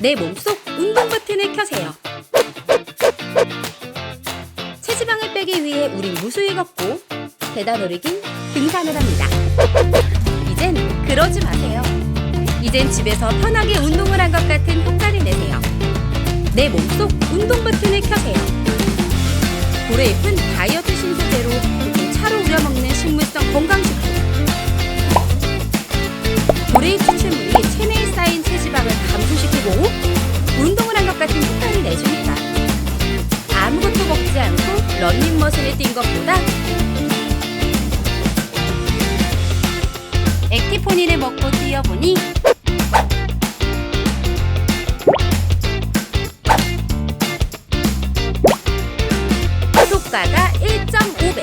내 몸속 운동 버튼을 켜세요. 체지방을 빼기 위해 우린 무수히 걷고 계단 오르긴 등산을 합니다. 이젠 그러지 마세요. 이젠 집에서 편하게 운동을 한 것 같은 효과를 내세요. 내 몸속 운동 버튼을 켜세요. 볼에 예쁜 다이어트 그리고 차로 우려 먹는 식물성 건강식품. 런닝머신에 뛴 것보다 액티포닌을 먹고 뛰어보니 효과가 1.5